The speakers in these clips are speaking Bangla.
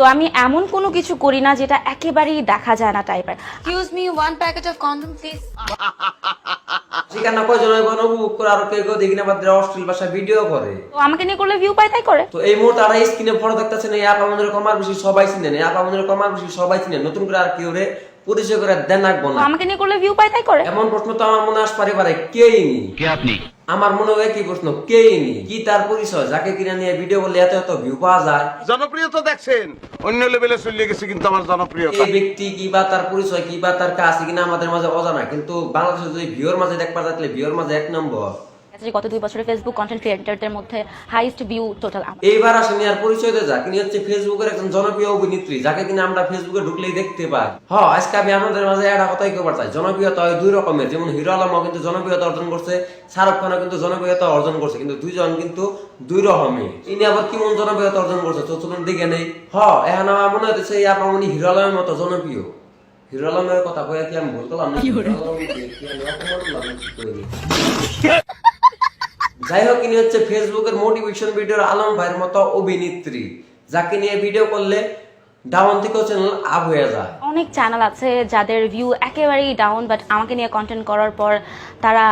তো আমি এমন কোনো কিছু করি না যেটা একেবারেই দেখা যায় না টাইপের Excuse me, one packet of condom, please. ঠিকানা কয়জন হয় কোনো বুক করে আর কেউ কেউ দেখি না বাদ অশ্লীল ভাষায় ভিডিও করে। তো আমাকে নিয়ে করলে ভিউ পায় তাই করে? তো এই মুহূর্তে আর স্ক্রিনে ফটো দেখতেছেন এই অ্যাপ আমাদের কমার বেশি সবাই চিনেন এই অ্যাপ আমাদের কমার বেশি সবাই চিনেন নতুন করে আর কেউ রে পরিচয় করে দেন রাখব না। আমাকে নিয়ে করলে ভিউ পায় তাই করে? এমন প্রশ্ন তো আমার মনে আসতে পারে কেই নি কে আপনি? আমার মনে হয় কি প্রশ্ন? কে ইনি কি তার পরিচয়? যাকে কিনা নিয়ে ভিডিও করলে এত এত ভিউ পাওয়া যায়। জনপ্রিয়তা দেখছেন। অন্য লেভেলে চলে গেছে কিন্তু আমার জনপ্রিয়তা। এই ব্যক্তি কি বা তার পরিচয় কি বা তার কাজ কিনা আমাদের মাঝে অজানা। কিন্তু বাংলাদেশে যদি ভিউর মাঝে দেখবা তাহলে ভিউর মাঝে এক নম্বর। যে গত দুই বছরে ফেসবুক কন্টেন্ট ক্রিয়েটরদের মধ্যে হাইস্ট ভিউ টোটাল এইবার আসেনি আর পরিচয় দিয়ে যাক। ইনি হচ্ছে ফেসবুকের একজন জনপ্রিয় অভিনেত্রী, যাকে কিনা আমরা ফেসবুকে ঢুকলেই দেখতে পাই। হ, আজকে আমি আমাদের মাঝে একটা কথাই কবার চাই। জনপ্রিয়তা হয় দুই রকমের। যেমন হিরো আলমও কিন্তু জনপ্রিয়তা অর্জন করছে, শাহরুখ খানও কিন্তু জনপ্রিয়তা অর্জন করছে, কিন্তু দুইজন কিন্তু দুই রকমের ইনি আবার কেমন জনপ্রিয়তা অর্জন করছে তো চলুন দিকে নেই। হ, এখন আমার মনে হচ্ছে এই আপনার উনি হিরো আলমের মতো জনপ্রিয়। হিরো আলমের কথা কয়ে কি আমি ভুল করলাম? যাই হোক ইনি হচ্ছে ফেসবুকের মোটিভেশন ভিডিওর আলম ভাইয়ের মতো অভিনেত্রী। যাকে নিয়ে ভিডিও করলে ডাউন থেকেও চ্যানেল আপ হয়ে যায়। অনেক চ্যানেল আছে যাদের ভিউ একেবারেই ডাউন বাট আমাকে নিয়ে কন্টেন্ট করার পর তারা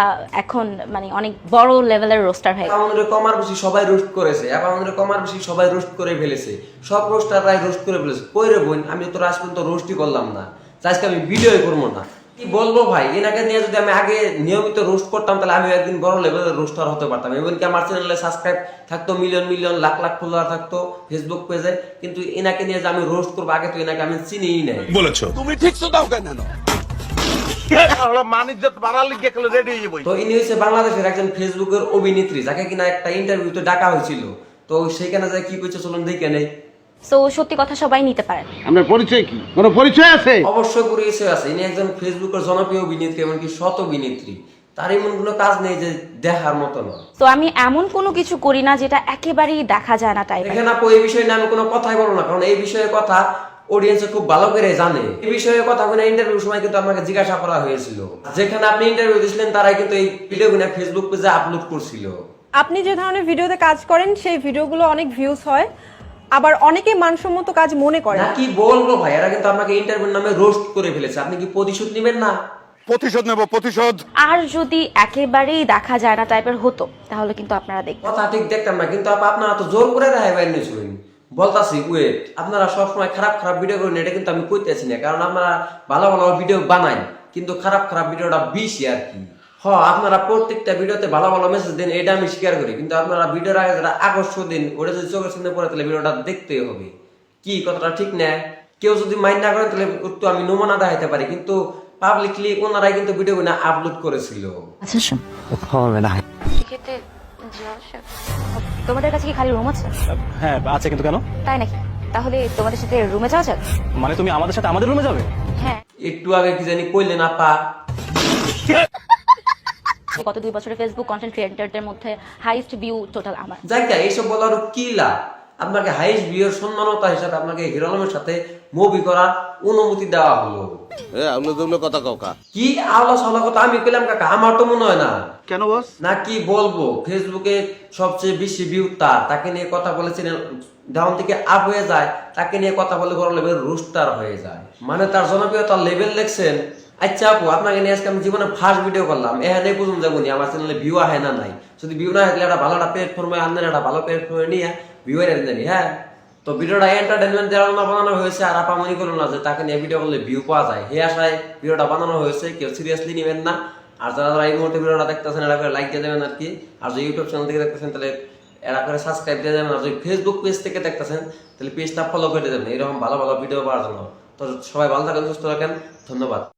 এখন মানে অনেক বড় লেভেলের রোস্টার হয়ে আমাদের কমার বেশি সবাই রোস্ট করেছে। এবং আমাদের কমার বেশি সবাই রোস্ট করে ফেলেছে। সব রোস্টাররাই রোস্ট করে ফেলেছে। কই রে বোন আমি তো আজ পর্যন্ত রোস্টই করলাম না। আজকে আমি ভিডিওই করব না। কি বলব ভাই? এনাকে নিয়ে যদি আমি আগে নিয়মিত রোস্ট করতাম তাহলে আমি একদিন বড় লেভেলের রোস্টার হতে পারতাম। এমনকি আমার চ্যানেলে সাবস্ক্রাইব থাকতো million million lakh lakh follower থাকতো ফেসবুক পেজে কিন্তু এনাকে নিয়ে যে আমি রোস্ট করব আগে তো এনাকে আমি চিনিই নাই। বলেছ। তুমি ঠিক তো দাও কেন? হয়ে তো ইনি হচ্ছে বাংলাদেশের একজন ফেসবুকের অভিনেত্রী যাকে কিনা একটা ইন্টারভিউতে ডাকা হয়েছিল। তো সেখানে যায় কি করছে চলুন দেখে নেই। সো সত্যি কথা সবাই নিতে পারেন আপনার পরিচয় কি? কোনো পরিচয় আছে? অবশ্যই এসে আছে। ইনি একজন ফেসবুকের জনপ্রিয় অভিনেত্রী এমনকি শত অভিনেত্রী। তার এমন কোনো কাজ নেই যে দেখার মতো না তো আমি এমন কোনো কিছু করি না যেটা একেবারেই দেখা যায় না আপু এই বিষয়ে নিয়ে আমি কোনো কথাই বলব না কারণ এই বিষয়ে কথা অডিয়েন্স খুব ভালো করে জানে। এই বিষয়ে কথা কোনো ইন্টারভিউ সময় কিন্তু আমাকে জিজ্ঞাসা করা হয়েছিল। যেখানে আপনি ইন্টারভিউ দিয়েছিলেন তারাই কিন্তু এই ভিডিও গুলো ফেসবুক পেজে আপলোড করছিল। আপনি যে ধরনের ভিডিওতে কাজ করেন সেই ভিডিওগুলো অনেক ভিউজ হয়। আবার অনেকে মানসম্মত কাজ মনে করে। না কি বলব ভাই? এরা কিন্তু আপনাকে ইন্টারভিউ নামে রোস্ট করে ফেলেছে। আপনি কি প্রতিশোধ নেবেন না? প্রতিশোধ নেব প্রতিশোধ। আর যদি একেবারেই দেখা যায় না টাইপের হতো তাহলে কিন্তু আপনারা দেখবেন। কথা ঠিক দেখতাম না কিন্তু আপ- আপনারা তো জোর করে রেহাই বাইর নিয়েছিলেন বলতাছি ওয়েট আপনারা সবসময় খারাপ খারাপ ভিডিও করেন এটা কিন্তু আমি কইতেছি না কারণ আপনারা ভালো ভালো ভিডিও বানাই কিন্তু খারাপ খারাপ ভিডিওটা বেশি আর কি। হ আপনারা প্রত্যেকটা ভিডিওতে ভালো ভালো মেসেজ দেন এটা আমি স্বীকার করি। কিন্তু আপনারা ভিডিওর আগে যারা আকর্ষণ দিন ওটা যদি চোখের সামনে পড়ে তাহলে ভিডিওটা দেখতেই হবে। কি কথাটা ঠিক না? কেউ যদি মাইন্ড না করেন তাহলে একটু আমি নমুনা দেখাইতে পারি। কিন্তু পাবলিকলি ওনারাই কিন্তু ভিডিও আপলোড করেছিল। তোমাদের কাছে কি খালি রুম আছে? হ্যাঁ আছে কিন্তু কেন? তাই নাকি? তাহলে তোমাদের সাথে রুমে যাওয়া যাক? মানে তুমি আমাদের সাথে আমাদের রুমে যাবে? হ্যাঁ। একটু আগে কি জানি কইলেন আপা? গত দুই বছরে ফেসবুক কন্টেন্ট ক্রিয়েটরদের মধ্যে হাইস্ট ভিউ টোটাল আমার। যাই এইসব বলার কি লাভ? আপনাকে হাইস্ট বিয়ের সম্মানতা হিসাবে আপনাকে হিরো আলমের সাথে মুভি করার অনুমতি দেওয়া হলো। এ আমলে দমলে কথা কাউকা কি। আলো সালা কথা আমি কইলাম কাকা? আমার তো মনে হয় না। কেন বস না কি বলব ফেসবুকে সবচেয়ে বেশি ভিউ তার তাকে নিয়ে কথা বলেছেন ডাউন থেকে আপ হয়ে যায় তাকে নিয়ে কথা বলে বড় লেভেল রুস্টার হয়ে যায়। মানে তার জনপ্রিয়তা লেভেল দেখছেন? আচ্ছা আপু, আপনাকে নিয়ে আজকে আমি জীবনে ফার্স্ট ভিডিও করলাম। এখানে বুঝুন যাব নি আমার চ্যানেলে ভিউ আহে না নাই। যদি ভিউ না থাকলে একটা ভালো একটা প্ল্যাটফর্মে আনলেন, একটা ভালো প্ল্যাটফর্মে নিয়ে ভিউ এনে দেন হ্যাঁ? তো ভিডিওটা এন্টারটেনমেন্ট দেওয়ার জন্য বানানো হয়েছে আর আপা মনে করুন না যে তাকে নিয়ে ভিডিও করলে ভিউ পাওয়া যায়। হে আশায় ভিডিওটা বানানো হয়েছে, কেউ সিরিয়াসলি নেবেন না। আর যারা যারা এই মুহূর্তে ভিডিওটা দেখতেছেন, এরা করে লাইক দিয়ে দেবেন আর কি। আর যদি ইউটিউব চ্যানেল থেকে দেখতেছেন, তাহলে এরা করে সাবস্ক্রাইব দিয়ে দেবেন। আর যদি ফেসবুক পেজ থেকে দেখতেছেন, তাহলে পেজটা ফলো করে দেবেন। এরকম ভালো ভালো ভিডিও পাওয়ার জন্য। তো সবাই ভালো থাকেন, সুস্থ থাকেন। ধন্যবাদ।